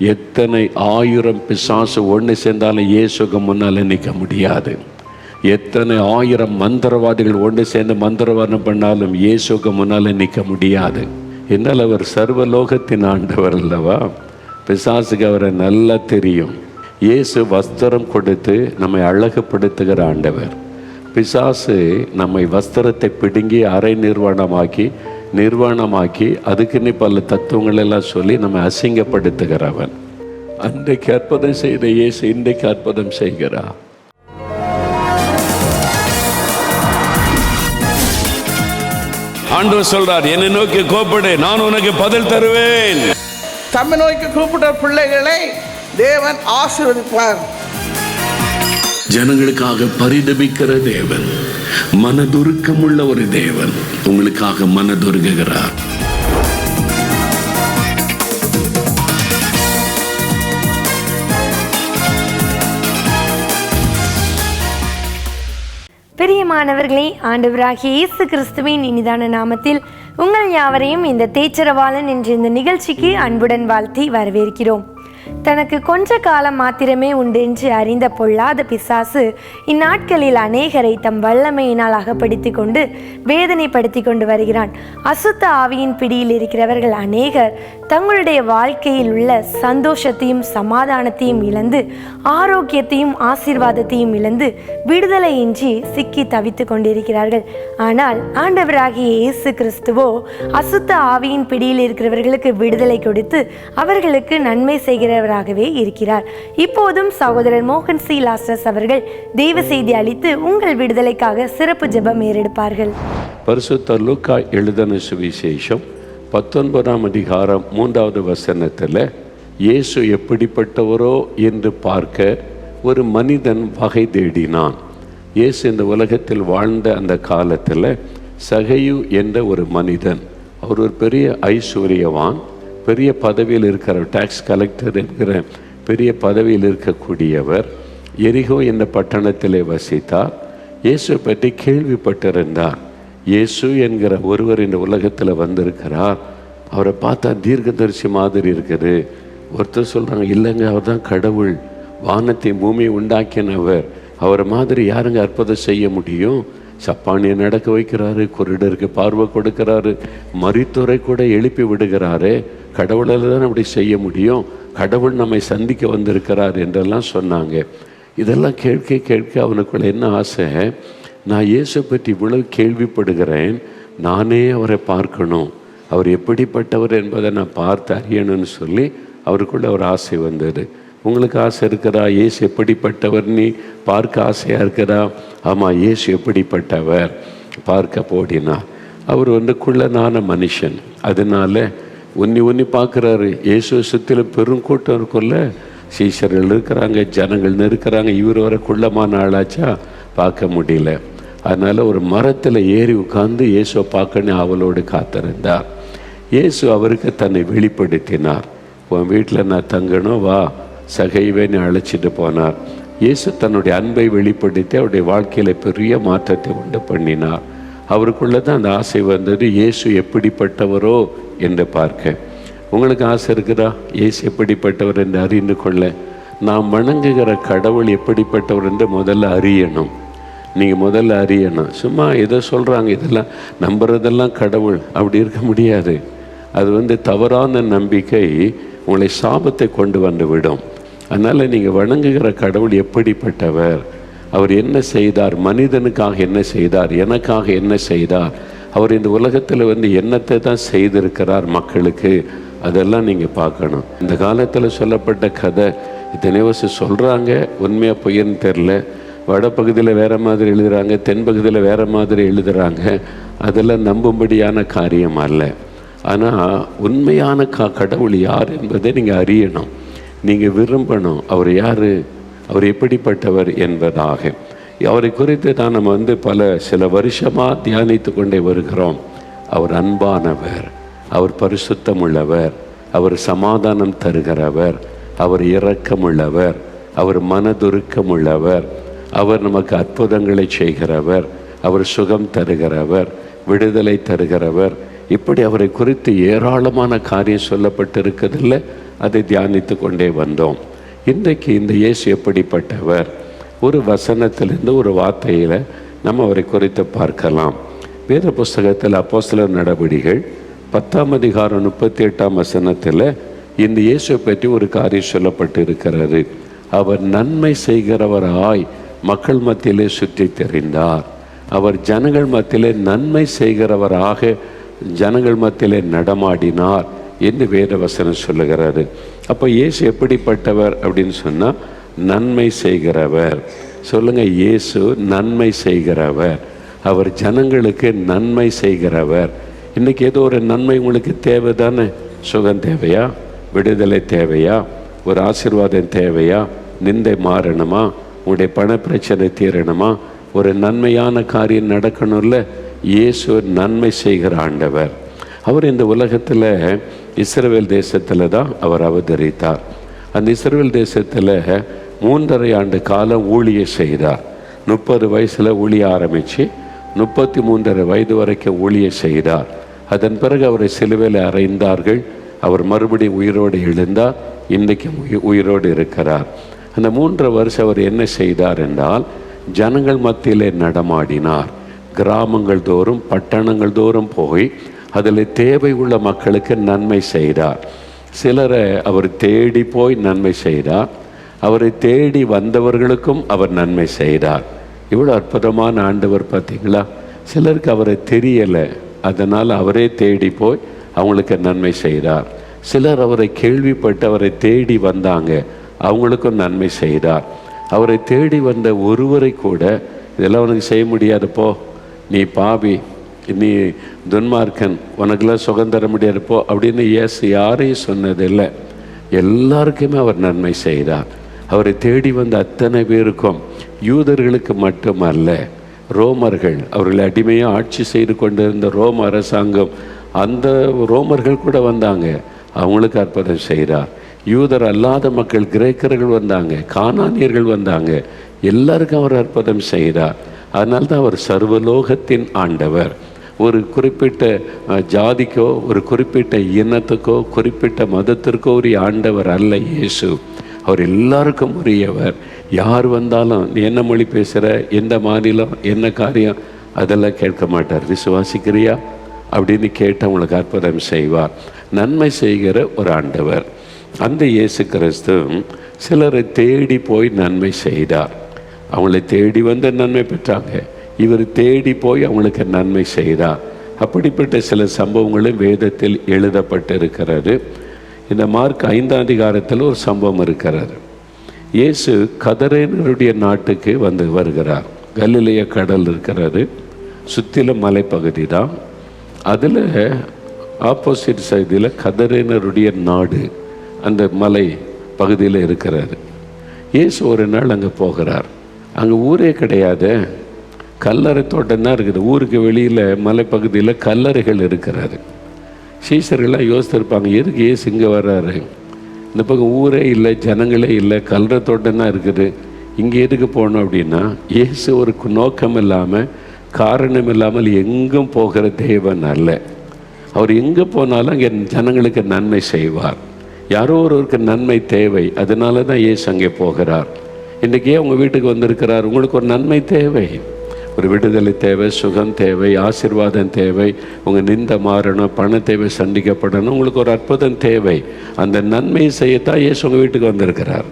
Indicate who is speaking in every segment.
Speaker 1: எத்தனை ஆயிரம் பிசாசு ஒன்று சேர்ந்தாலும் இயேசுக்கு முன்னால் நிற்க முடியாது. எத்தனை ஆயிரம் மந்திரவாதிகள் ஒன்று சேர்ந்து மந்திரவாதம் பண்ணாலும் இயேசுக்கு முன்னால் நிற்க முடியாது. என்னால் அவர் சர்வலோகத்தின் ஆண்டவர் அல்லவா? பிசாசுக்கு அவரை நல்லா தெரியும். இயேசு வஸ்திரம் கொடுத்து நம்மை அழகுப்படுத்துகிற ஆண்டவர். பிசாசு நம்மை வஸ்திரத்தை பிடுங்கி அரை நிர்வாணமாக்கி நிர்வாணமாக்கி அதுக்குன்னு பல தத்துவங்கள் எல்லாம் சொல்லி நம்மை அசிங்கப்படுத்துகிறவன். அன்றைக்கு அற்புதம் செய்த இயேசு இன்றைக்கு அற்புதம் செய்கிறார்.
Speaker 2: ஆண்டவர் சொல்றார் என்னை நோக்கி கோப்படு நான் உனக்கு பதில் தருவேன்.
Speaker 3: தம்மை நோக்கி கூப்பிட்ட பிள்ளைகளை தேவன் ஆசீர்வதிப்பார்.
Speaker 1: ஜனங்களுக்காக பரிதபிக்கிற தேவன். மனதுருக்கமுள்ள ஒரு தேவன் உங்களுக்காக மனதுருகுகிறார்.
Speaker 4: பிரியமானவர்களே ஆண்டவராகிய இயேசு கிறிஸ்துவின் இனிதான நாமத்தில் உங்கள் யாவரையும் இந்த தேச்சரவாளன் என்ற இந்த நிகழ்ச்சிக்கு அன்புடன் வாழ்த்தி வரவேற்கிறோம். தனக்கு கொஞ்ச காலம் மாத்திரமே உண்டு என்று அறிந்த பொல்லாத பிசாசு இந்நாட்களில் அநேகரை தம் வல்லமையினால் அகப்படுத்தி கொண்டு வேதனைப்படுத்தி கொண்டு வருகிறான். அசுத்த ஆவியின் பிடியில் இருக்கிறவர்கள் அநேகர் தங்களுடைய வாழ்க்கையில் உள்ள சந்தோஷத்தையும் சமாதானத்தையும் இழந்து ஆரோக்கியத்தையும் ஆசீர்வாதத்தையும் இழந்து விடுதலையின்றி சிக்கி தவித்து கொண்டிருக்கிறார்கள். ஆனால் ஆண்டவராகிய இயேசு கிறிஸ்துவோ அசுத்த ஆவியின் பிடியில் இருக்கிறவர்களுக்கு விடுதலை கொடுத்து அவர்களுக்கு நன்மை செய்கிறவராகவே இருக்கிறார். இப்போதும் சகோதரர் மோகன் சி லாஸ்டஸ் அவர்கள் தெய்வ செய்தி அளித்து உங்கள் விடுதலைக்காக சிறப்பு ஜெபம் ஏறெடுப்பார்கள்.
Speaker 1: பரிசுத்த லூக்கா எழுதின சுவிசேஷம் பத்தொன்பதாம் அதிகாரம் மூன்றாவது வசனத்தில் இயேசு எப்படிப்பட்டவரோ என்று பார்க்க ஒரு மனிதன் வகை தேடினான். இயேசு இந்த உலகத்தில் வாழ்ந்த அந்த காலத்தில் சகையு என்ற ஒரு மனிதன். அவர் ஒரு பெரிய ஐஸ்வர்யவான். பெரிய பதவியில் இருக்கிற டேக்ஸ் கலெக்டர் என்கிற பெரிய பதவியில் இருக்கக்கூடியவர் எரிகோ என்ற பட்டணத்திலே வசித்தார். இயேசு பற்றி கேள்விப்பட்டிருந்தார். இயேசு என்கிற ஒருவர் இந்த உலகத்தில் வந்திருக்கிறார். அவரை பார்த்தா தீர்க்கதரிசி மாதிரி இருக்குது. ஒருத்தர் சொல்கிறாங்க இல்லைங்க அவர் தான் கடவுள். வானத்தை பூமியை உண்டாக்கினவர். அவரை மாதிரி யாருங்க அற்புதம் செய்ய முடியும்? சப்பானியை நடக்க வைக்கிறாரு குருடருக்கு பார்வை கொடுக்கிறாரு மரித்துறை கூட எழுப்பி விடுகிறாரு கடவுளால் தான் அப்படி செய்ய முடியும்? கடவுள் நம்மை சந்திக்க வந்திருக்கிறார் என்றெல்லாம் சொன்னாங்க. இதெல்லாம் கேட்க கேட்க அவனுக்குள்ள என்ன ஆசை? நான் இயேசு பற்றி இவ்வளவு கேள்விப்படுகிறேன் நானே அவரை பார்க்கணும். அவர் எப்படிப்பட்டவர் என்பதை நான் பார்த்து அறியணும்னு சொல்லி அவருக்குள்ள ஒரு ஆசை வந்தது. உங்களுக்கு ஆசை இருக்கிறா எப்படிப்பட்டவர்? எப்படிப்பட்டவர்னு பார்க்க ஆசையாக இருக்கிறா ஆமாம் இயேசு எப்படிப்பட்டவர்? பார்க்க போடினா அவர் வந்து குள்ளனான மனுஷன். அதனால உன்னி உன்னி பார்க்குறாரு. இயேசு சுற்றிலும் பெருங்கூட்டம் இருக்கும்ல. சீசர்கள் இருக்கிறாங்க ஜனங்கள் இருக்கிறாங்க. இவர் வர குள்ளமான ஆளாச்சா? பார்க்க முடியல. அதனால் ஒரு மரத்தில் ஏறி உட்காந்து இயேசுவை பார்க்கணும் அவளோடு காத்திருந்தார். இயேசு அவருக்கு தன்னை வெளிப்படுத்தினார். உன் வீட்டில் நான் தங்கணும் வா. சகைவேன்னு அழைச்சிட்டு போனார். இயேசு தன்னுடைய அன்பை வெளிப்படுத்தி அவருடைய வாழ்க்கையில் பெரிய மாற்றத்தை உண்டு பண்ணினார். அவருக்குள்ளே தான் அந்த ஆசை வந்தது இயேசு எப்படிப்பட்டவரோ? என்று பார்க்க. உங்களுக்கு ஆசை இருக்குதா? இயேசு எப்படிப்பட்டவர் என்று அறிந்து கொள்ள. நாம் வணங்குகிற கடவுள் எப்படிப்பட்டவர் என்று முதல்ல அறியணும். நீங்கள் முதல்ல அறியணும். சும்மா எதை சொல்கிறாங்க இதெல்லாம் நம்புறதெல்லாம் கடவுள். அப்படி இருக்க முடியாது. அது வந்து தவறான நம்பிக்கை உங்களை சாபத்தை கொண்டு வந்து விடும். அதனால் நீங்கள் வணங்குகிற கடவுள் எப்படிப்பட்டவர்? அவர் என்ன செய்தார்? மனிதனுக்காக என்ன செய்தார்? எனக்காக என்ன செய்தார்? அவர் இந்த உலகத்தில் வந்து என்னத்தை தான் செய்திருக்கிறார் மக்களுக்கு? அதெல்லாம் நீங்கள் பார்க்கணும். இந்த காலத்தில் சொல்லப்பட்ட கதை இத்தனை வருஷம் சொல்கிறாங்க உண்மையாக பொய்யன்னு தெரில வடப்பகுதியில் வேறு மாதிரி எழுதுகிறாங்க தென்பகுதியில் வேறு மாதிரி எழுதுகிறாங்க அதெல்லாம் நம்பும்படியான காரியம் அல்ல. ஆனால் உண்மையான கா கடவுள் யார் என்பதை நீங்கள் அறியணும். நீங்கள் விரும்பணும் அவர் யார் அவர் எப்படிப்பட்டவர் என்பதாக. அவரை குறித்து தான் நம்ம வந்து பல சில வருஷமாக தியானித்து கொண்டே வருகிறோம். அவர் அன்பானவர் அவர் பரிசுத்தம் உள்ளவர் அவர் சமாதானம் தருகிறவர் அவர் இரக்கமுள்ளவர் அவர் மனதுருக்கம் உள்ளவர் அவர் நமக்கு அற்புதங்களை செய்கிறவர் அவர் சுகம் தருகிறவர் விடுதலை தருகிறவர். இப்படி அவரை குறித்து ஏராளமான காரியம் சொல்லப்பட்டிருக்கிறதில்லை அதை தியானித்து கொண்டே வந்தோம். இன்றைக்கு இந்த இயேசு எப்படிப்பட்டவர்? ஒரு வசனத்திலிருந்து ஒரு வார்த்தையில் நம்ம அவரை குறித்து பார்க்கலாம். வேத புஸ்தகத்தில் அப்போஸ்தலர் நடவடிகள் பத்தாம் அதிகாரம் முப்பத்தி எட்டாம் வசனத்தில் இந்த இயேசுவை பற்றி ஒரு காரியம் சொல்லப்பட்டு இருக்கிறது அவர் நன்மை செய்கிறவராய் மக்கள் மத்தியிலே சுற்றி தெரிந்தார். அவர் ஜனங்கள் மத்தியிலே நன்மை செய்கிறவராக ஜனங்கள் மத்தியிலே நடமாடினார். என்று வேத வசனம் சொல்லுகிறாரு. அப்போ இயேசு எப்படிப்பட்டவர் அப்படின்னு சொன்னால் நன்மை செய்கிறவர். சொல்லுங்க இயேசு நன்மை செய்கிறவர். அவர் ஜனங்களுக்கு நன்மை செய்கிறவர். இன்னைக்கு ஏதோ ஒரு நன்மை உங்களுக்கு தேவை தானே சுகம் தேவையா? விடுதலை தேவையா? ஒரு ஆசீர்வாதம் தேவையா? நிந்தை மாறணுமா? உங்களுடைய பண பிரச்சனை தீரணுமா? ஒரு நன்மையான காரியம் நடக்கணும்ல? இயேசு நன்மை செய்கிற ஆண்டவர். அவர் இந்த உலகத்தில் இஸ்ரவேல் தேசத்தில் தான் அவர் அவதரித்தார். அந்த இஸ்ரவேல் தேசத்தில் மூன்றரை ஆண்டு காலம் ஊழிய செய்தார். முப்பது வயசில் ஊழிய ஆரம்பித்து முப்பத்தி மூன்றரை வயது வரைக்கும் ஊழிய செய்தார். அதன் பிறகு அவரை சிலுவையில் அறைந்தார்கள். அவர் மறுபடியும் உயிரோடு எழுந்தார். இன்றைக்கும் உயிரோடு இருக்கிறார். அந்த மூன்றரை வருஷம் அவர் என்ன செய்தார் என்றால் ஜனங்கள் மத்தியிலே நடமாடினார். கிராமங்கள் தோறும் பட்டணங்கள் தோறும் போய் அதில் தேவை உள்ள மக்களுக்கு நன்மை செய்தார். சிலரை அவர் தேடி போய் நன்மை செய்தார். அவரை தேடி வந்தவர்களுக்கும் அவர் நன்மை செய்தார். இவ்வளோ அற்புதமான ஆண்டவர் பார்த்தீங்களா? சிலருக்கு அவரை தெரியலை. அதனால் அவரே தேடி போய் அவங்களுக்கு நன்மை செய்கிறார் சிலர் அவரை கேள்விப்பட்டு அவரை தேடி வந்தாங்க. அவங்களுக்கும் நன்மை செய்தார். அவரை தேடி வந்த ஒருவரை கூட இதெல்லாம் உனக்கு செய்ய முடியாது போ. நீ பாவி. நீ துன்மார்க்கன் உனக்கெல்லாம் சுதந்திரம் முடியாதுப்போ அப்படின்னு இயேசு யாரையும் சொன்னதில்லை. எல்லாருக்குமே அவர் நன்மை செய்தார். அவரை தேடி வந்த அத்தனை பேருக்கும் யூதர்களுக்கு மட்டுமல்ல ரோமர்கள் அவர்களை அடிமையாக ஆட்சி செய்து கொண்டிருந்த ரோம அரசாங்கம் அந்த ரோமர்கள் கூட வந்தாங்க. அவங்களுக்கு அற்புதம் செய்கிறார் யூதர் அல்லாத மக்கள் கிரேக்கர்கள் வந்தாங்க கானானியர்கள் வந்தாங்க. எல்லாருக்கும் அவர் அற்புதம் செய்கிறார் அதனால்தான் அவர் சர்வலோகத்தின் ஆண்டவர். ஒரு குறிப்பிட்ட ஜாதிக்கோ ஒரு குறிப்பிட்ட இனத்துக்கோ குறிப்பிட்ட மதத்திற்கோ ஒரு ஆண்டவர் அல்ல இயேசு. அவர் எல்லாருக்கும் உரியவர். யார் வந்தாலும் நீ என்ன மொழி பேசுகிற எந்த மாநிலம் என்ன காரியம் அதெல்லாம் கேட்க மாட்டார். விசுவாசிக்கிறியா? அப்படின்னு கேட்டு அவங்களுக்கு அற்புதம் செய்வார். நன்மை செய்கிற ஒரு ஆண்டவர். அந்த இயேசு கிறிஸ்து சிலரை தேடி போய் நன்மை செய்தார். அவங்களை தேடி வந்து நன்மை பெற்றாங்க. இவர் தேடி போய் அவங்களுக்கு நன்மை செய்தார் அப்படிப்பட்ட சில சம்பவங்களும் வேதத்தில் எழுதப்பட்டிருக்கிறது. இந்த மார்க் ஐந்தாம் அதிகாரத்தில் ஒரு சம்பவம் இருக்கிறது. இயேசு கதரேனருடைய நாட்டுக்கு வந்து வருகிறார். கலிலேய கடல் இருக்கிறது. சுற்றிலும் மலைப்பகுதி தான். அதில் ஆப்போசிட் சைடில் கதரேனருடைய நாடு அந்த மலை பகுதியில் இருக்கிறார் இயேசு ஒரு நாள் அங்கே போகிறார். அங்கே ஊரே கிடையாது. கல்லறை தோட்டம் தான் இருக்குது. ஊருக்கு வெளியில் மலைப்பகுதியில் கல்லறைகள் இருக்கிறாரு சீசர்கள்லாம் யோசித்திருப்பாங்க எதுக்கு ஏசு இங்கே வர்றாரு? இந்த பக்கம் ஊரே இல்லை ஜனங்களே இல்லை கல்லறை தோட்டம் தான் இருக்குது. இங்கே எதுக்கு போகணும் அப்படின்னா இயேசு ஒரு நோக்கம் இல்லாமல் காரணம் இல்லாமல் எங்கும் போகிற தேவன் அல்ல. அவர் எங்கே போனாலும் அங்கே ஜனங்களுக்கு நன்மை செய்வார். யாரோ ஒருவருக்கு நன்மை தேவை அதனால தான் இயேசு அங்கே போகிறார். இன்றைக்கே உங்கள் வீட்டுக்கு வந்திருக்கிறார் உங்களுக்கு ஒரு நன்மை தேவை. ஒரு விடுதலை தேவை சுகம் தேவை ஆசிர்வாதம் தேவை உங்கள் நிந்த மாறணும் பண தேவை சண்டிக்கப்படணும் உங்களுக்கு ஒரு அற்புதம் தேவை. அந்த நன்மையை செய்யத்தான் இயேசு உங்கள் வீட்டுக்கு வந்திருக்கிறார்.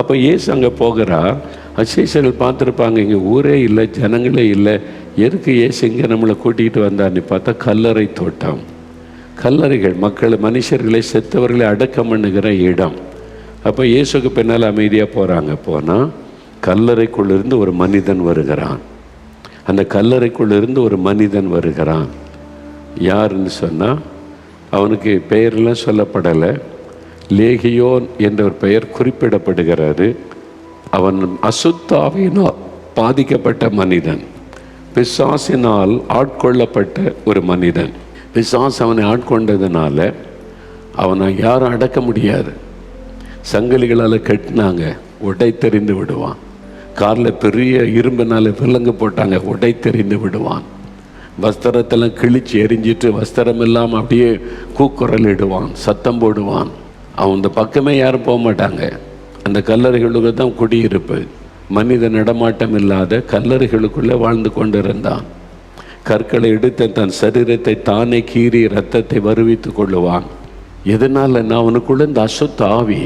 Speaker 1: அப்போ இயேசு அங்கே போகிறார் அசேஷர்கள் பார்த்துருப்பாங்க இங்கே ஊரே இல்லை ஜனங்களே இல்லை. எதுக்கு இயேசு இங்கே நம்மளை கூட்டிகிட்டு வந்தார்னு பார்த்தா கல்லறை தோட்டம். கல்லறைகள் மக்கள் மனுஷர்களை செத்தவர்களை அடக்கம் பண்ணுகிற இடம். அப்போ இயேசுக்கு பின்னால் அமைதியாக போகிறாங்க போனால் கல்லறைக்குள்ளிருந்து ஒரு மனிதன் வருகிறான். அந்த கல்லறைக்குள்ளிருந்து ஒரு மனிதன் வருகிறான். யாருன்னு சொன்னால் அவனுக்கு பெயரெல்லாம் சொல்லப்படலை. லேகியோன் என்ற ஒரு பெயர் குறிப்பிடப்படுகிறது அவன் அசுத்தாவினால் பாதிக்கப்பட்ட மனிதன். பிசாசினால் ஆட்கொள்ளப்பட்ட ஒரு மனிதன். பிசாஸ் அவனை ஆட்கொண்டதுனால அவனை யாரும் அடக்க முடியாது. சங்கிலிகளால் கட்டினாங்க. உடை தெரிந்து விடுவான். காரில் பெரிய இரும்புனால விலங்கு போட்டாங்க. உடை தெரிந்து விடுவான். வஸ்திரத்தெல்லாம் கிழிச்சு எரிஞ்சிட்டு வஸ்திரம் இல்லாமல் அப்படியே கூக்குரல் இடுவான் சத்தம் போடுவான். அவன் இந்த பக்கமே யாரும் போக மாட்டாங்க. அந்த கல்லறைகளுக்கு தான் குடியிருப்பு. மனித நடமாட்டம் இல்லாத கல்லறைகளுக்குள்ளே வாழ்ந்து கொண்டிருந்தான். கற்களை எடுத்து தன் சரீரத்தை தானே கீறி ரத்தத்தை வருவித்து கொள்ளுவான். எதனால் நான் அவனுக்குள்ள இந்த அசுத்த ஆவி.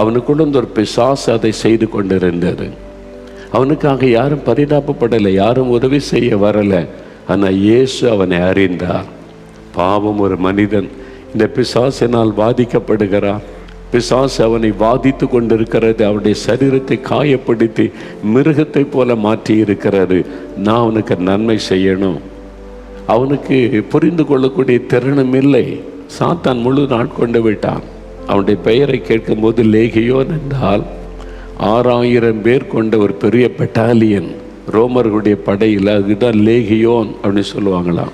Speaker 1: அவனுக்குள்ள இந்த ஒரு பிசாசு அதை செய்து கொண்டிருந்தது. அவனுக்காக யாரும் பரிதாபப்படலை யாரும் உதவி செய்ய வரலை. ஆனால் இயேசு அவனை அறிந்தார். பாவம் ஒரு மனிதன். இந்த பிசாசினால் பாதிக்கப்படுகிறான் பிசாசு அவனை வாதித்து கொண்டிருக்கிறது அவனுடைய சரீரத்தை காயப்படுத்தி மிருகத்தை போல மாற்றி இருக்கிறது நான் அவனுக்கு நன்மை செய்யணும். அவனுக்கு புரிந்து கொள்ளக்கூடிய திறனும் இல்லை. சாத்தான் முழு நாட்கொண்டு விட்டான். அவனுடைய பெயரை கேட்கும்போது லேகியோன் என்றால் ஆறாயிரம் பேர் கொண்ட ஒரு பெரிய பெட்டாலியன் ரோமர்களுடைய படையில் அதுதான் லேகியோன் அப்படின்னு சொல்லுவாங்களாம்.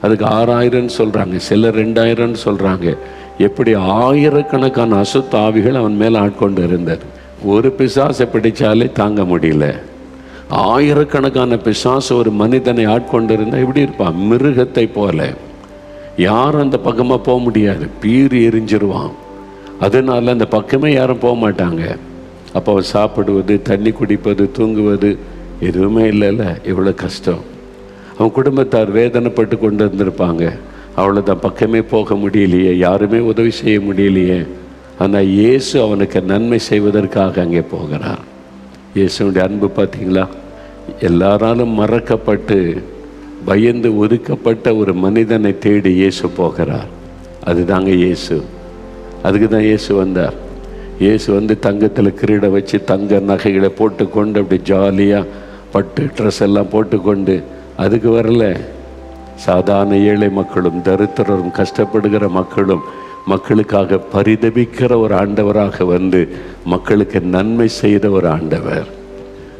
Speaker 1: அதுக்கு ஆறாயிரம்னு சொல்கிறாங்க சில ரெண்டாயிரம்னு சொல்கிறாங்க எப்படி ஆயிரக்கணக்கான அசுத்தாவிகள் அவன் மேலே ஆட்கொண்டு இருந்தார் ஒரு பிசாசை பிடிச்சாலே தாங்க முடியல. ஆயிரக்கணக்கான பிசாசு ஒரு மனிதனை ஆட்கொண்டு இருந்தால் எப்படி இருப்பான் மிருகத்தை போல. யாரும் அந்த பக்கமாக போக முடியாது. பீறி எரிஞ்சிருவான். அதனால் அந்த பக்கமே யாரும் போக மாட்டாங்க. அப்போ அவள் சாப்பிடுவது தண்ணி குடிப்பது தூங்குவது எதுவுமே இல்லைல்ல. இவ்வளோ கஷ்டம். அவன் குடும்பத்தார் வேதனைப்பட்டு கொண்டு வந்திருப்பாங்க அவ்வளோதான் பக்கமே போக முடியலையே. யாருமே உதவி செய்ய முடியலையே. ஆனால் இயேசு அவனுக்கு நன்மை செய்வதற்காக அங்கே போகிறார். இயேசுடைய அன்பு பார்த்தீங்களா? எல்லாராலும் மறக்கப்பட்டு பயந்து ஒதுக்கப்பட்ட ஒரு மனிதனை தேடி இயேசு போகிறார். அதுதாங்க இயேசு. அதுக்கு தான் இயேசு வந்தார். இயேசு வந்து தங்கத்தில் கிரீட வச்சு தங்க நகைகளை போட்டுக்கொண்டு அப்படி ஜாலியாக பட்டு ட்ரெஸ் எல்லாம் போட்டுக்கொண்டு அதுக்கு வரல. சாதாரண ஏழை மக்களும் தரித்திரரும் கஷ்டப்படுகிற மக்களும் மக்களுக்காக பரிதபிக்கிற ஒரு ஆண்டவராக வந்து மக்களுக்கு நன்மை செய்த ஒரு ஆண்டவர்.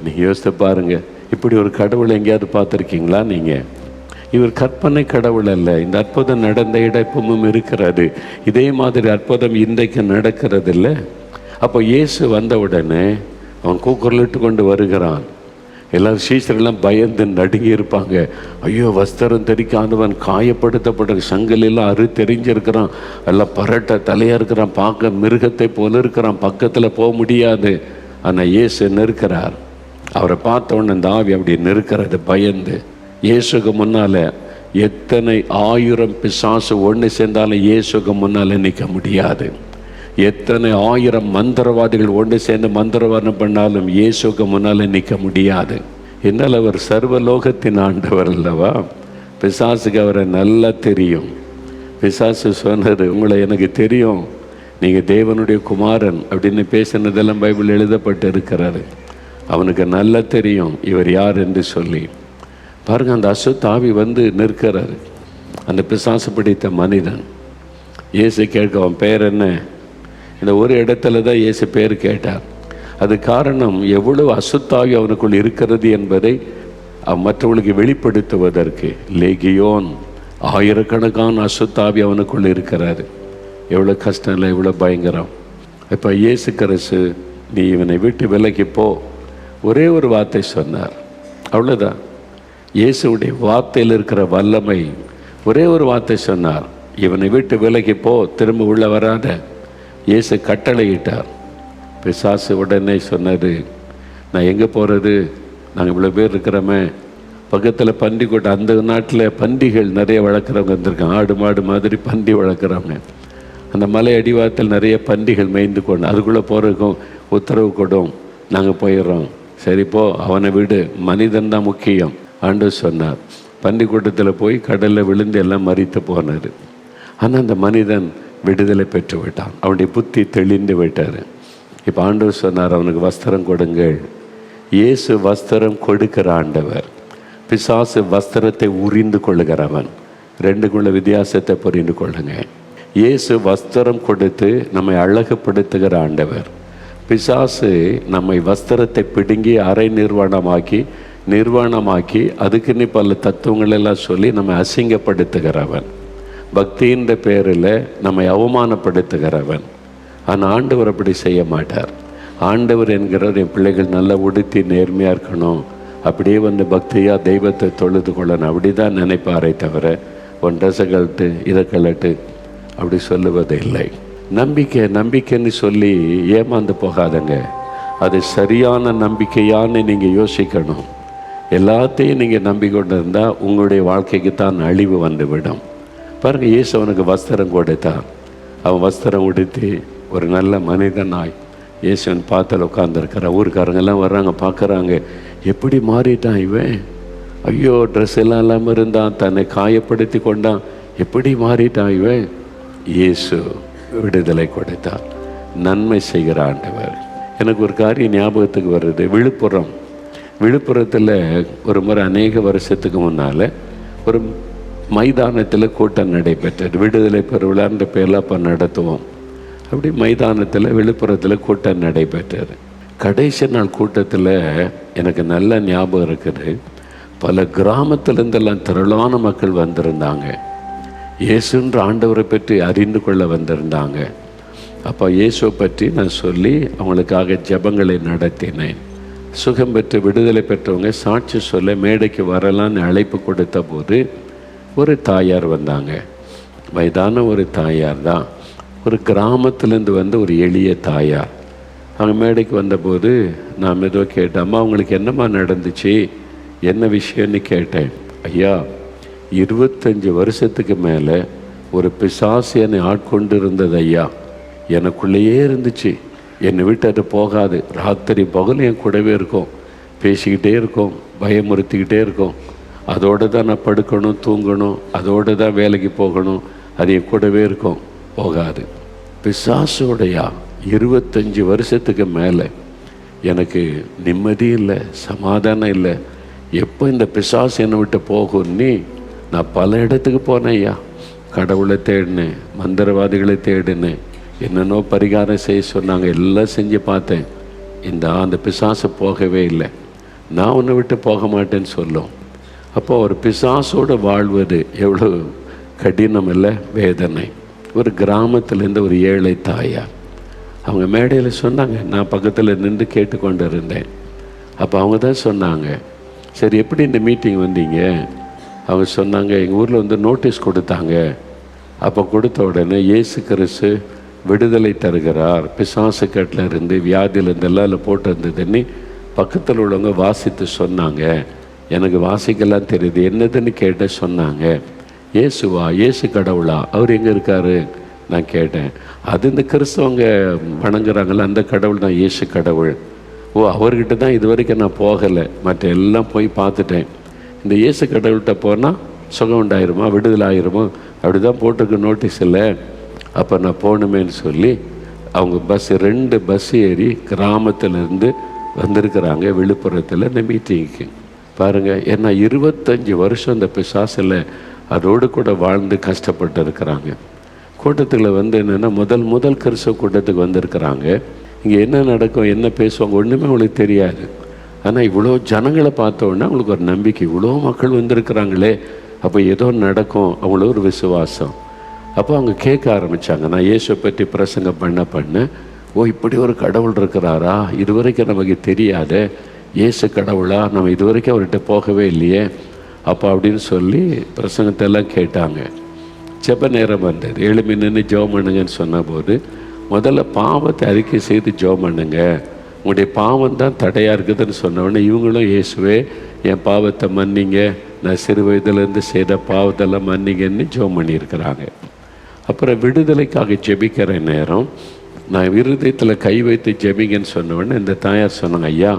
Speaker 1: நீங்கள் யோசித்து பாருங்க. இப்படி ஒரு கடவுள் எங்கேயாவது பார்த்துருக்கீங்களா நீங்கள் இவர் கற்பனை கடவுள் அல்ல. இந்த அற்புதம் நடந்த இடப்பமும் இருக்கிறது. இதே மாதிரி அற்புதம் இன்றைக்கு நடக்கிறது இல்லை அப்போ இயேசு வந்த உடனே அவன் கூக்குரலிட்டு கொண்டு வருகிறான். எல்லாரும் சீசரெல்லாம் பயந்து நடுங்கி இருப்பாங்க. ஐயோ வஸ்திரம் தெரிக்காதவன் காயப்படுத்தப்பட்ட சங்கலெல்லாம் அறு தெரிஞ்சிருக்கிறான். எல்லாம் பரட்ட தலையாக இருக்கிறான் பார்க்க மிருகத்தை போல இருக்கிறான் பக்கத்தில் போக முடியாது. ஆனால் இயேசு நிற்கிறார். அவரை பார்த்த உடனே இந்த ஆவி அப்படி நிற்கிறது பயந்து. இயேசுக்கு முன்னால் எத்தனை ஆயிரம் பிசாசு ஒன்று சேர்ந்தாலும் இயேசுக்கு முன்னால் நிற்க முடியாது. எத்தனை ஆயிரம் மந்திரவாதிகள் ஒன்று சேர்ந்து மந்திரவாதம் பண்ணாலும் இயேசுக்கு முன்னால் நிற்க முடியாது. என்னால் அவர் சர்வலோகத்தின் ஆண்டவர் அல்லவா? பிசாசுக்கு அவரை நல்லா தெரியும். பிசாசு சொன்னது உங்களை எனக்கு தெரியும். நீங்கள் தேவனுடைய குமாரன் அப்படின்னு பேசினதெல்லாம் பைபிள் எழுதப்பட்டு இருக்கிறாரு அவனுக்கு நல்லா தெரியும் இவர் யார் என்று சொல்லி. பாருங்க அந்த அசுத்தாவி வந்து நிற்கிறாரு. அந்த பிசாசு பிடித்த மனிதன். இயேசு கேட்க அவன் பெயர் என்ன? இந்த ஒரு இடத்துல தான் இயேசு பேர் கேட்டார். அது காரணம் எவ்வளவு அசுத்தாவி அவனுக்குள் இருக்கிறது என்பதை அவ் மற்றவர்களுக்கு வெளிப்படுத்துவதற்கு. லேகியோன் ஆயிரக்கணக்கான அசுத்தாவி அவனுக்குள் இருக்கிறாரு. எவ்வளோ கஷ்டம் இல்லை எவ்வளோ பயங்கரம். இப்போ இயேசு கரசு நீ இவனை விட்டு விலகி போ. ஒரே ஒரு வார்த்தை சொன்னார். அவ்வளோதான் இயேசுடைய வார்த்தையில் இருக்கிற வல்லமை. ஒரே ஒரு வார்த்தை சொன்னார். இவனை விட்டு விலகி போ திரும்ப உள்ள வராத. இயேசு கட்டளையிட்டார். பிசாசு உடனே சொன்னார் நான் எங்கே போகிறது நாங்கள் இவ்வளோ பேர் இருக்கிறோமே. பக்கத்தில் பன்றி கூட்டம் அந்த நாட்டில் பன்றிகள் நிறைய வளர்க்குறவங்க வந்திருக்காங்க ஆடு மாடு மாதிரி பன்றி வளர்க்குறவங்க. அந்த மலை அடிவாரத்தில் நிறைய பன்றிகள் மேய்ந்து கொண்டு அதுக்குள்ளே போகிறதுக்கும் உத்தரவு கொடும். நாங்கள் போயிடுறோம். சரி போ அவனை விடு. மனிதன் தான் முக்கியம். ஆண்டு சொன்னார். பன்றி கூட்டத்தில் போய் கடலில் விழுந்து எல்லாம் மறித்து போனார். ஆனால் அந்த மனிதன் விடுதலை பெற்று விட்டான். அவனுடைய புத்தி தெளிந்து விட்டார். இப்போ ஆண்டவர் சொன்னார் அவனுக்கு வஸ்திரம் கொடுங்கள். இயேசு வஸ்திரம் கொடுக்கிற ஆண்டவர் பிசாசு வஸ்திரத்தை உறிந்து கொள்ளுகிறவன். ரெண்டுக்குள்ள வித்தியாசத்தை புரிந்து கொள்ளுங்க. இயேசு வஸ்திரம் கொடுத்து நம்மை அழகுப்படுத்துகிற ஆண்டவர். பிசாசு நம்மை வஸ்திரத்தை பிடுங்கி அரை நிர்வாணமாக்கி நிர்வாணமாக்கி அதுக்குன்னு பல தத்துவங்களெல்லாம் சொல்லி நம்மை அசிங்கப்படுத்துகிறவன். பக்தின்ற பேரில் நம்மை அவமானப்படுத்துகிறவன். ஆனால் ஆண்டவர் அப்படி செய்ய மாட்டார். ஆண்டவர் என்கிறவர் என் பிள்ளைகள் நல்லா உடுத்தி நேர்மையாக இருக்கணும். அப்படியே வந்து பக்தியாக தெய்வத்தை தொழுது கொள்ளணும். அப்படி தான் நினைப்பாரே தவிர ஒன் ட்ரெஸ்ஸை கழட்டு இதை கழட்டு அப்படி சொல்லுவது இல்லை. நம்பிக்கை நம்பிக்கைன்னு சொல்லி ஏமாந்து போகாதங்க. அது சரியான நம்பிக்கையான்னு நீங்கள் யோசிக்கணும். எல்லாத்தையும் நீங்கள் நம்பிக்கொண்டு இருந்தால் உங்களுடைய வாழ்க்கைக்கு தான் அழிவு வந்துவிடும். பாருங்கள் இயேசு அவனுக்கு வஸ்திரம் கொடுத்தான். அவன் வஸ்திரம் உடுத்தி ஒரு நல்ல மனிதனாய் இயேசுவன் பார்த்துல உட்காந்துருக்கிறான் ஊருக்காரங்கெல்லாம் வர்றாங்க பார்க்குறாங்க எப்படி மாறிட்டான் இவன்? ஐயோ ட்ரெஸ் எல்லாம் இல்லாமல் இருந்தான் தன்னை காயப்படுத்தி கொண்டான். எப்படி மாறிட்டான் இவன்? இயேசு விடுதலை கொடுத்தான். நன்மை செய்கிற ஆண்டவர். எனக்கு ஒரு காரியம் ஞாபகத்துக்கு வருது. விழுப்புரம். விழுப்புரத்தில் ஒரு முறை அநேக வருஷத்துக்கு முன்னால் ஒரு மைதானத்தில் கூட்டம் நடைபெற்றது. விடுதலை பெருவிழான்ற பேரில் அப்போ நடத்துவோம். அப்படி மைதானத்தில் விழுப்புரத்தில் கூட்டம் நடைபெற்றது. கடைசி நாள் கூட்டத்தில் எனக்கு நல்ல ஞாபகம் இருக்குது. பல கிராமத்திலேருந்தெல்லாம் திரளான மக்கள் வந்திருந்தாங்க. இயேசுன்ற ஆண்டவரை பற்றி அறிந்து கொள்ள வந்திருந்தாங்க. அப்போ இயேசுவை பற்றி நான் சொல்லி அவங்களுக்காக ஜெபங்களை நடத்தினேன். சுகம் பெற்று விடுதலை பெற்றவங்க சாட்சி சொல்ல மேடைக்கு வரலான்னு அழைப்பு கொடுத்த போது ஒரு தாயார் வந்தாங்க. வயதான ஒரு தாயார் தான். ஒரு கிராமத்துலேருந்து வந்த ஒரு எளிய தாயார். அவங்க மேடைக்கு வந்தபோது நான் ஏதோ கேட்டேன் அம்மா உங்களுக்கு என்னம்மா நடந்துச்சு? என்ன விஷயம்னு கேட்டேன். ஐயா இருபத்தஞ்சி வருஷத்துக்கு மேலே ஒரு பிசாசு என்னை ஆட்கொண்டு இருந்தது ஐயா. எனக்குள்ளேயே இருந்துச்சு. என்னை விட்டு அது போகாது. ராத்திரி பகல் என் கூடவே இருக்கும். பேசிக்கிட்டே இருக்கும். பயமுறுத்திக்கிட்டே இருக்கும். அதோடு தான் நான் படுக்கணும் தூங்கணும் அதோடு தான் வேலைக்கு போகணும். அது என் கூடவே இருக்கும். போகாது. பிசாசோடையா இருபத்தஞ்சி வருஷத்துக்கு மேலே எனக்கு நிம்மதி இல்லை சமாதானம் இல்லை. எப்போ இந்த பிசாசு என்னை விட்டு போகும்னு நான் பல இடத்துக்கு போனேன் ஐயா. கடவுளை தேடினேன் மந்திரவாதிகளை தேடினேன் என்னென்னோ பரிகாரம் செய்ய சொன்னாங்க. எல்லாம் செஞ்சு பார்த்தேன். இந்த அந்த பிசாசு போகவே இல்லை. நான் உன்னை விட்டு போக மாட்டேன்னு சொல்லும். அப்போ ஒரு பிசாசோடு வாழ்வது எவ்வளோ கடினம் இல்லை வேதனை. ஒரு கிராமத்துலேருந்து ஒரு ஏழை தாயார் அவங்க மேடையில் சொன்னாங்க நான் பக்கத்தில் நின்று கேட்டுக்கொண்டு இருந்தேன் அப்போ அவங்க தான் சொன்னாங்க சரி எப்படி இந்த மீட்டிங் வந்தீங்க? அவங்க சொன்னாங்க எங்கள் ஊரில் வந்து நோட்டீஸ் கொடுத்தாங்க. அப்போ கொடுத்த உடனே இயேசு கிறிஸ்து விடுதலை தருகிறார். பிசாசுக்கட்டில் இருந்து வியாதியிலேருந்து எல்லாம் அதில் போட்டு இருந்ததுன்னு பக்கத்தில் உள்ளவங்க வாசித்து சொன்னாங்க. எனக்கு வாசிக்கலாம் தெரியுது. என்னதுன்னு கேட்ட சொன்னாங்க. இயேசுவா இயேசு கடவுளா அவர் எங்கே இருக்காரு? நான் கேட்டேன். அது இந்த கிறிஸ்தவங்க வணங்குறாங்கள அந்த கடவுள் தான் இயேசு கடவுள். ஓ அவர்கிட்ட தான் இது வரைக்கும் நான் போகலை. மற்ற எல்லாம் போய் பார்த்துட்டேன். இந்த இயேசு கடவுள்கிட்ட போனால் சுகம் உண்டாயிருமா? விடுதலை ஆயிருமா? அப்படி தான் போட்டிருக்க நோட்டீஸ் இல்லை அப்போ நான் போகணுமேன்னு சொல்லி அவங்க பஸ் ரெண்டு பஸ் ஏறி கிராமத்திலேருந்து வந்திருக்கிறாங்க விழுப்புரத்தில் இந்த மீட்டிங்க்கு பாருங்கள் ஏன்னா இருபத்தஞ்சி வருஷம் இந்த பிசாசில் அதோடு கூட வாழ்ந்து கஷ்டப்பட்டு இருக்கிறாங்க கூட்டத்தில் வந்து என்னென்னா முதல் முதல் கிறிஸ்தவ கூட்டத்துக்கு வந்திருக்கிறாங்க. இங்கே என்ன நடக்கும் என்ன பேசுவாங்க ஒன்றுமே அவங்களுக்கு தெரியாது. ஆனால் இவ்வளோ ஜனங்களை பார்த்த உடனே அவங்களுக்கு ஒரு நம்பிக்கை. இவ்வளோ மக்கள் வந்திருக்கிறாங்களே அப்போ ஏதோ நடக்கும் அவங்கள ஒரு விசுவாசம். அப்போ அவங்க கேட்க ஆரம்பித்தாங்க நான் இயேசுவை பற்றி பிரசங்கம் பண்ண பண்ண. ஓ இப்படி ஒரு கடவுள் இருக்கிறாரா? இது வரைக்கும் நமக்கு தெரியாதே. இயேசு கடவுளா நம்ம இது வரைக்கும் அவர்கிட்ட போகவே இல்லையே. அப்போ அப்படின்னு சொல்லி பிரசங்கத்தை எல்லாம் கேட்டாங்க. ஜெப நேரம் வந்தது. எழுமி நின்று ஜோம் பண்ணுங்கன்னு சொன்னபோது முதல்ல பாவத்தை அறிக்கை செய்து ஜெபம் பண்ணுங்க. உங்களுடைய பாவம் தான் தடையாக இருக்குதுன்னு சொன்னவொடனே இவங்களும் இயேசுவே என் பாவத்தை மன்னிங்க. நான் சிறு வயதுலேருந்து செய்த பாவத்தெல்லாம் மன்னிங்கன்னு ஜெபம் பண்ணியிருக்கிறாங்க. அப்புறம் விடுதலைக்காக ஜெபிக்கிற நேரம் நான் விருதயத்தில் கை வைத்து ஜெபிங்கன்னு சொன்னவொடனே இந்த தாயார் சொன்னாங்க ஐயா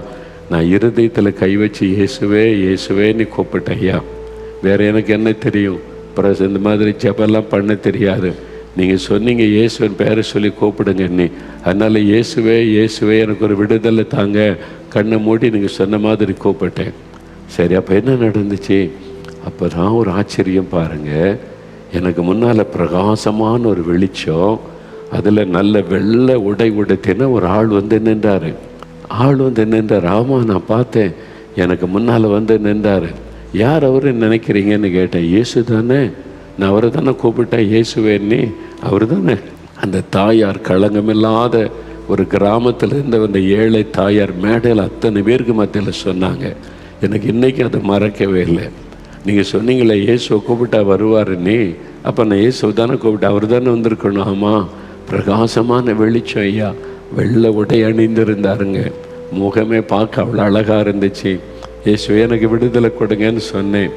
Speaker 1: நான் இருதயத்தில் கை வச்சு இயேசுவே இயேசுவேன்னு கூப்பிட்டேன் ஐயா வேறு எனக்கு என்ன தெரியும்? அப்புறம் இந்த மாதிரி ஜெபெல்லாம் பண்ண தெரியாது. நீங்கள் சொன்னீங்க இயேசுவின் பேரை சொல்லி கூப்பிடுங்க நீ. அதனால் இயேசுவே இயேசுவே எனக்கு ஒரு விடுதலை தாங்க. கண்ணை மூடி நீங்கள் சொன்ன மாதிரி கூப்பிட்டேன். சரி அப்போ என்ன நடந்துச்சு? அப்போ தான் ஒரு ஆச்சரியம் பாருங்கள் எனக்கு முன்னால் பிரகாசமான ஒரு வெளிச்சம் அதில் நல்ல வெள்ளை உடை உடைத்தின ஒரு ஆள் வந்து நின்றார். ஆள் வந்து நின்றார் ஆமாம் நான் பார்த்தேன். எனக்கு முன்னால் வந்து நின்றார். யார் அவரு நினைக்கிறீங்கன்னு கேட்டேன். இயேசு தானே. நான் அவரை தானே கூப்பிட்டேன். இயேசுவேன்னி அவர் தானே. அந்த தாயார் களங்கமில்லாத ஒரு கிராமத்தில் இருந்த அந்த ஏழை தாயார் மேடையில் அத்தனை பேருக்கு மத்தியில் சொன்னாங்க. எனக்கு இன்றைக்கி அதை மறக்கவே இல்லை. நீங்கள் சொன்னீங்களே இயேசுவை கூப்பிட்டா வருவாருன்னு அப்போ நான் இயேசுவை தானே கூப்பிட்டேன். அவர் தானே வந்திருக்கணும் ஆமாம் பிரகாசமான வெளிச்சம் ஐயா. வெள்ளை உடை அணிந்திருந்தாருங்க. முகமே பார்க்க அவ்வளோ அழகாக இருந்துச்சு. ஏசு எனக்கு விடுதலை கொடுங்கன்னு சொன்னேன்.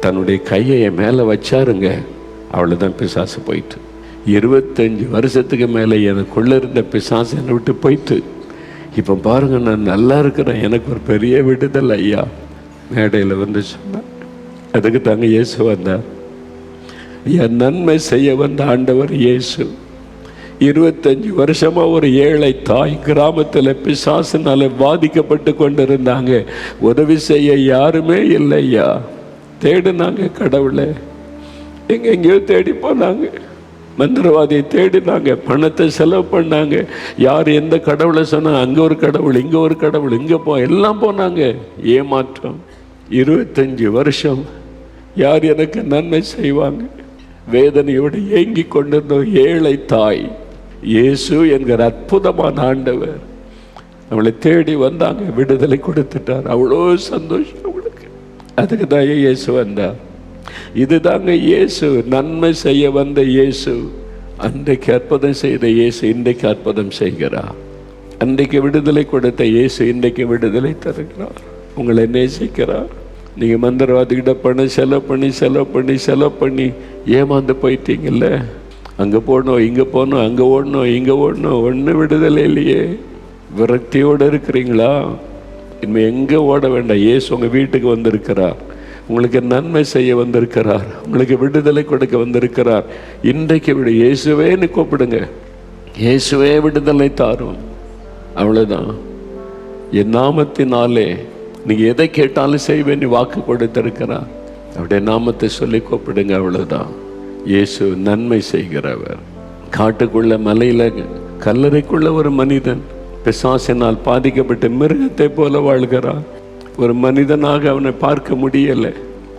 Speaker 1: தன்னுடைய கையை என் மேலே வச்சாருங்க. அவ்வளோதான் பிசாசு போயிட்டு. இருபத்தஞ்சு வருஷத்துக்கு மேலே எனக்குள்ளே இருந்த பிசாசு என்னை விட்டு போயிட்டு. இப்போ பாருங்க நான் நல்லா இருக்கிறேன். எனக்கு ஒரு பெரிய விடுதலை ஐயா. மேடையில் வந்து சொன்னேன் அதுக்கு தாங்க இயேசு வந்தார். என் நன்மை செய்ய வந்த ஆண்டவர் இயேசு. இருபத்தஞ்சி வருஷமாக ஒரு ஏழை தாய் கிராமத்தில் பிசாசினால் பாதிக்கப்பட்டு கொண்டிருந்தாங்க. உதவி செய்ய யாருமே இல்லையா? தேடினாங்க கடவுளை. எங்கெங்கேயோ தேடி போனாங்க. மந்திரவாதியை தேடினாங்க பணத்தை செலவு பண்ணாங்க. யார் எந்த கடவுளை சொன்னால் அங்கே ஒரு கடவுள் இங்கே ஒரு கடவுள் இங்கே போ எல்லாம் போனாங்க. ஏமாற்றம். இருபத்தஞ்சி வருஷம் யார் எனக்கு நன்மை செய்வாங்க? வேதனையோடு ஏங்கி கொண்டிருந்தோம் ஏழை தாய். இயேசு என்கிற அற்புதமான ஆண்டவர் அவளை தேடி வந்தாங்க விடுதலை கொடுத்துட்டார். அவ்வளோ சந்தோஷம் அவளுக்கு. அதுக்கு தான் இயேசு வந்தார். இதுதாங்க இயேசு நன்மை செய்ய வந்த இயேசு. அன்றைக்கு அற்புதம் செய்த இயேசு இன்றைக்கு அற்புதம் செய்கிறார். அன்றைக்கு விடுதலை கொடுத்த இயேசு இன்றைக்கு விடுதலை தருகிறார். உங்களை நேசிக்கிறார். நீங்கள் மந்திரவாதிகிட்ட பண்ண செலவு பண்ணி செலவு பண்ணி செலவு பண்ணி ஏமாந்து போயிட்டீங்கல்ல? அங்கே போகணும் இங்கே போகணும் அங்கே ஓடணும் இங்கே ஓடணும் ஒன்றும் விடுதலை இல்லையே. விரக்தியோடு இருக்கிறீங்களா? இனிமேல் எங்கே ஓட வேண்டாம். ஏசு உங்கள் வீட்டுக்கு வந்திருக்கிறார். உங்களுக்கு நன்மை செய்ய வந்திருக்கிறார். உங்களுக்கு விடுதலை கொடுக்க வந்திருக்கிறார். இன்றைக்கு விடு. இயேசுவேன்னு கூப்பிடுங்க. இயேசுவே விடுதலை தாரும். அவ்வளோதான் என் நாமத்தினாலே நீங்கள் எதை கேட்டாலும் செய்வேன்னு வாக்கு கொடுத்திருக்கிறார். அவருடைய நாமத்தை சொல்லி கூப்பிடுங்க. அவ்வளோதான் இயேசு நன்மை செய்கிறவர். காட்டுக்குள்ள மலையில கல்லறைக்குள்ள ஒரு மனிதன் பிசாசினால் பாதிக்கப்பட்ட மிருகத்தை போல வாழ்கிறான். ஒரு மனிதனாக அவனை பார்க்க முடியலை.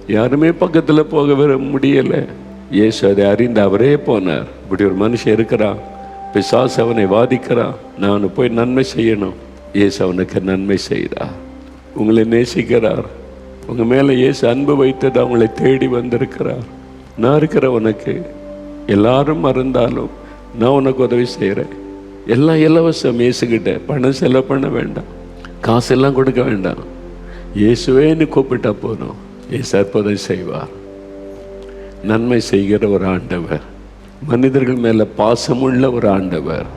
Speaker 1: யாருமே பக்கத்தில் போக வர முடியலை. இயேசு அதை அறிந்து அவரே போனார். இப்படி ஒரு மனுஷன் இருக்கிறான். பிசாசு அவனை வாதிக்கிறான். நான் அவனை போய் நன்மை செய்யணும். இயேசு அவனுக்கு நன்மை செய்கிறார் உங்களை நேசிக்கிறார். உங்கள் மேலே இயேசு அன்பு வைத்தது அவங்களை தேடி வந்திருக்கிறார். நான் இருக்கிற உனக்கு எல்லாரும் மறந்தாலும் நான் உனக்கு உதவி செய்கிறேன் எல்லாம் இலவசம் ஏசுக்கிட்டேன் பணம் செலவு பண்ண வேண்டாம். காசெல்லாம் கொடுக்க வேண்டாம். இயேசுவேன்னு கூப்பிட்டா போதும். இயேசு அற்புதம் செய்வார். நன்மை செய்கிற ஒரு ஆண்டவர். மனிதர்கள் மேலே பாசமுள்ள ஒரு ஆண்டவர்.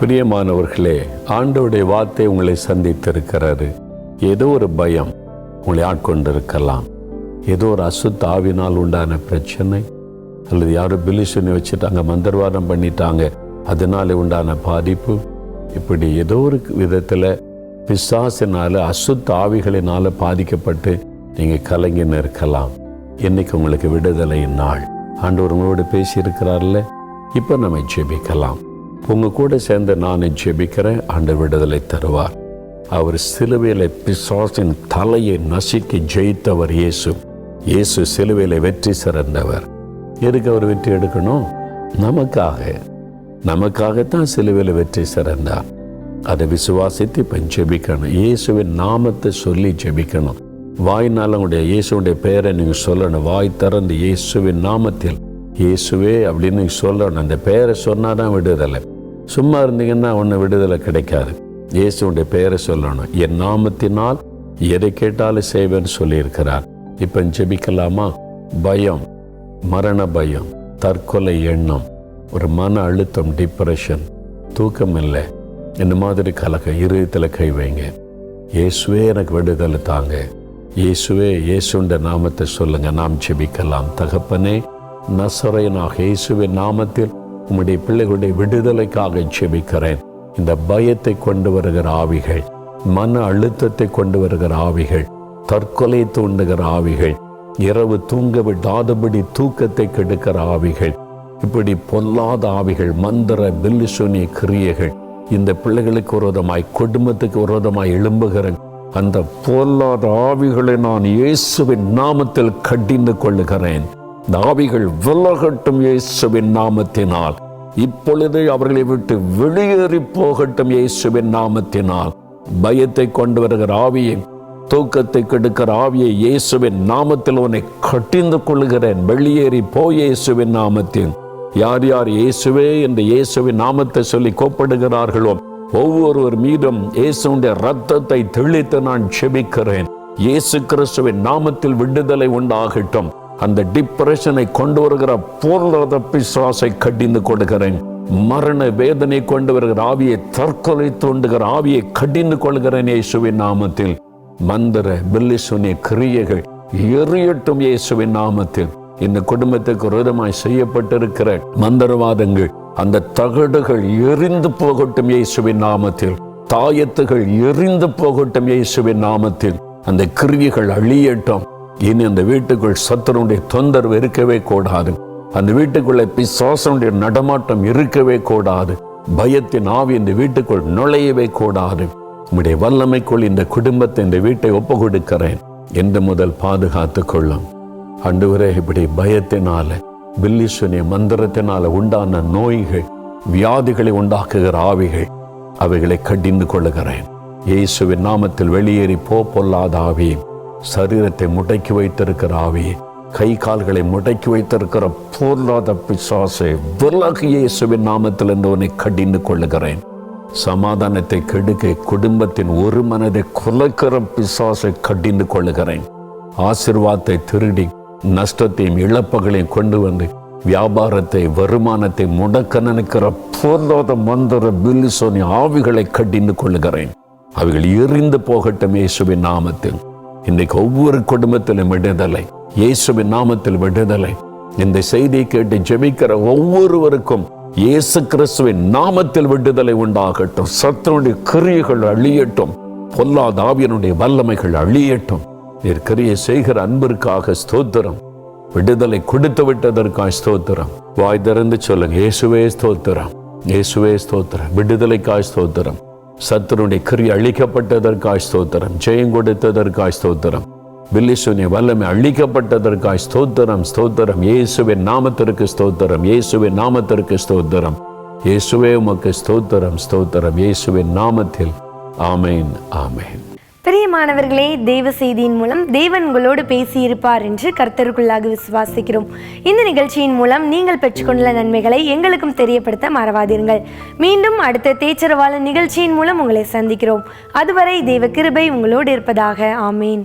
Speaker 5: பிரியமானவர்களே ஆண்டவருடைய வார்த்தை உங்களை சந்தித்திருக்கிறாரு ஏதோ ஒரு பயம் உங்களை ஆட்கொண்டிருக்கலாம். ஏதோ ஒரு அசுத்தாவினால் உண்டான பிரச்சனை. அல்லது யாரோ பிலிசுனி வச்சுட்டாங்க மந்திரவாதம் பண்ணிட்டாங்க. அதனால உண்டான பாதிப்பு. இப்படி ஏதோ ஒரு விதத்தில் பிசாசினால அசுத்த ஆவிகளினால பாதிக்கப்பட்டு நீங்கள் கலங்கின்னு இருக்கலாம் இன்னைக்கு உங்களுக்கு விடுதலையின் நாள். ஆண்டவர் உங்களோடு பேசியிருக்கிறார்ல. இப்போ நம்ம ஜெபிக்கலாம். உங்க கூட சேர்ந்து நான் ஜெபிக்கிறேன். ஆண்டு விடுதலை தருவார். அவர் சிலுவையில பிசாசின் தலையை நசுக்கி ஜெயித்தவர் இயேசு. இயேசு சிலுவையில வெற்றி சிறந்தவர். எதுக்கு அவர் வெற்றி எடுக்கணும்? நமக்காக. நமக்காகத்தான் சிலுவையில் வெற்றி சிறந்தார். அதை விசுவாசித்து இப்போ ஜெபிக்கணும். இயேசுவின் நாமத்தை சொல்லி ஜெபிக்கணும். வாய்னால உங்களுடைய இயேசுடைய பெயரை நீங்கள் சொல்லணும். வாய் திறந்து இயேசுவின் நாமத்தில் இயேசுவே அப்படின்னு நீங்க சொல்லணும். அந்த பெயரை சொன்னாதான் விடுதலை. சும்மா இருந்தீங்கன்னா ஒன்று விடுதலை கிடைக்காது. இயேசுடைய பெயரை சொல்லணும். என் நாமத்தினால் எதை கேட்டாலும் செய்வேன்னு சொல்லியிருக்கிறார். இப்போ ஜெபிக்கலாமா? பயம் மரண பயம் தற்கொலை எண்ணம் ஒரு மன அழுத்தம் டிப்ரெஷன் தூக்கம் இல்லை இந்த மாதிரி கலக்கம் இருதயத்தில் கை வைங்க. இயேசுவே எனக்கு விடுதலை தாங்க. இயேசுவே இயேசுண்ட நாமத்தை சொல்லுங்க. நாம் ஜெபிக்கலாம். தகப்பனே நசரையனாக இயேசுவின் நாமத்தில் உம்முடைய பிள்ளைகளுடைய விடுதலைக்காக ஜெபிக்கிறேன். இந்த பயத்தை கொண்டு வருகிற ஆவிகள் மன அழுத்தத்தை கொண்டு வருகிற ஆவிகள் தற்கொலை தூண்டுகிற ஆவிகள். இரவு தூங்க விடாதபடி தூக்கத்தை கெடுக்கிற ஆவிகள். இப்படி பொல்லாத ஆவிகள் மந்திர பில்லிசுனிய கிரியைகள் இந்த பிள்ளைகளுக்கு விரோதமாய் குடும்பத்துக்கு விரோதமாய் எழும்புகிற அந்த பொல்லாத ஆவிகளை நான் இயேசுவின் நாமத்தில் கடிந்து கொள்ளுகிறேன். இந்த ஆவிகள் விலகட்டும் இயேசுவின் நாமத்தினால். இப்பொழுது அவர்களை விட்டு வெளியேறி போகட்டும் இயேசுவின் நாமத்தினால். பயத்தை கொண்டு வருகிற ஆவியை தூக்கத்தை கெடுக்கிற ஆவியை இயேசுவின் நாமத்தில் உன்னை கட்டிந்து கொள்கிறேன் வெளியேறி போ இயேசுவின் நாமத்தில்.
Speaker 1: யார் யார் இயேசுவே என்று இயேசுவின் நாமத்தை சொல்லி கோப்படுகிறார்களோ ஒவ்வொருவர் மீதும் இயேசுடைய ரத்தத்தை தெளித்து நான் செபிக்கிறேன். இயேசு கிறிஸ்துவின் நாமத்தில் விடுதலை உண்டாகட்டும். அந்த டிப்ரெஷனை கொண்டு வருகிற பொருளாத பிசுவாசை கடிந்து கொடுக்கிறேன் மரண வேதனை கொண்டு வருகிற ஆவியை தற்கொலை தோண்டுகிற ஆவியை கடிந்து கொள்கிறேன் இயேசுவின் நாமத்தில். மந்திர பில்லிசுனிய கிரியைகள் எரியட்டும் இயேசுவின் நாமத்தில். இந்த குடும்பத்துக்கு விரோதமாய் செய்யப்பட்டிருக்கிற மந்திரவாதங்கள் அந்த தகடுகள் எரிந்து போகட்டும் இயேசுவின் நாமத்தில். தாயத்துகள் எரிந்து போகட்டும் இயேசுவின் நாமத்தில். அந்த கிரியைகள் அழியட்டும். இனி அந்த வீட்டுக்குள் சத்துருடைய தொந்தரவு இருக்கவே கூடாது. அந்த வீட்டுக்குள்ள பிசாசனுடைய நடமாட்டம் இருக்கவே கூடாது. பயத்தின் ஆவி இந்த வீட்டுக்குள் நுழையவே கூடாது. உம்முடைய வல்லமைக்குள் இந்த குடும்பத்தை இந்த வீட்டை ஒப்பு கொடுக்கிறேன் என்று முதல் பாதுகாத்துக் கொள்ளும். அண்டுவரே இப்படி பயத்தினால பில்லிசுனிய மந்திரத்தினால உண்டான நோய்கள் வியாதிகளை உண்டாக்குகிற ஆவிகள் அவைகளை கடிந்து கொள்ளுகிறேன். இயேசுவின் நாமத்தில் வெளியேறி போ பொல்லாத ஆவி சரீரத்தை முடக்கி வைத்திருக்கிற ஆவி கை கால்களை முடக்கி வைத்திருக்கிற பொருளாத பிசாசை விலகு இயேசுவின் நாமத்தில் என்று உன்னை கடிந்து கொள்ளுகிறேன். சமாதானத்தை கெடுக்க குடும்பத்தின் ஒரு மனதை குலைக்கிற பிசாசை கடிந்து கொள்ளுகிறேன். ஆசிர்வாதத்தை திருடி நஷ்டத்தையும் இழப்புகளையும் கொண்டு வந்து வியாபாரத்தை வருமானத்தை முடக்க நினைக்கிற பொருளாத மந்திர பில்லிசோனி ஆவிகளை கடிந்து கொள்ளுகிறேன். அவைகள் எரிந்து போகட்டும் இயேசுவின் நாமத்தில். இன்றைக்கு ஒவ்வொரு குடும்பத்திலும் விடுதலை இயேசுவின் நாமத்தில் விடுதலை. இந்த செய்தியை கேட்டு ஜெபிக்கிற ஒவ்வொருவருக்கும் இயேசு கிறிஸ்துவின் நாமத்தில் விடுதலை உண்டாகட்டும். சத்தனுடைய கிரியைகள் அழியட்டும். பொல்லாத ஆவியனுடைய வல்லமைகள் அழியட்டும். நீர் கிரியை செய்கிற அன்பிற்காக ஸ்தோத்திரம். விடுதலை கொடுத்து விட்டதற்காக ஸ்தோத்திரம். வாய் திறந்து சொல்லுங்க இயேசுவே ஸ்தோத்திரம். இயேசுவே ஸ்தோத்திரம். விடுதலைக்காய் ஸ்தோத்திரம். சத்துருடைய கிரி அழிக்கப்பட்டதற்காய் ஸ்தோத்திரம். ஜெயம் கொடுத்ததற்காய் ஸ்தோத்திரம். பில்லிசுவின் வல்லமை அழிக்கப்பட்டதற்காய் ஸ்தோத்திரம் ஸ்தோத்திரம். இயேசுவின் நாமத்திற்கு ஸ்தோத்திரம் இயேசுவின் நாமத்திற்கு ஸ்தோத்திரம். இயேசுவே உமக்கு ஸ்தோத்திரம் ஸ்தோத்திரம். இயேசுவின் நாமத்தில். ஆமேன் ஆமேன்.
Speaker 4: பிரியமானவர்களே தேவ செய்தியின் மூலம் தேவன் உங்களோடு பேசியிருப்பார் என்று கர்த்தருக்குள்ளாக விசுவாசிக்கிறோம். இந்த நிகழ்ச்சியின் மூலம் நீங்கள் பெற்றுக்கொண்டுள்ள நன்மைகளை எங்களுக்கும் தெரியப்படுத்த மறவாதீர்கள். மீண்டும் அடுத்த தேச்சரவாள நிகழ்ச்சியின் மூலம் உங்களை சந்திக்கிறோம். அதுவரை தேவ கிருபை உங்களோடு இருப்பதாக. ஆமீன்.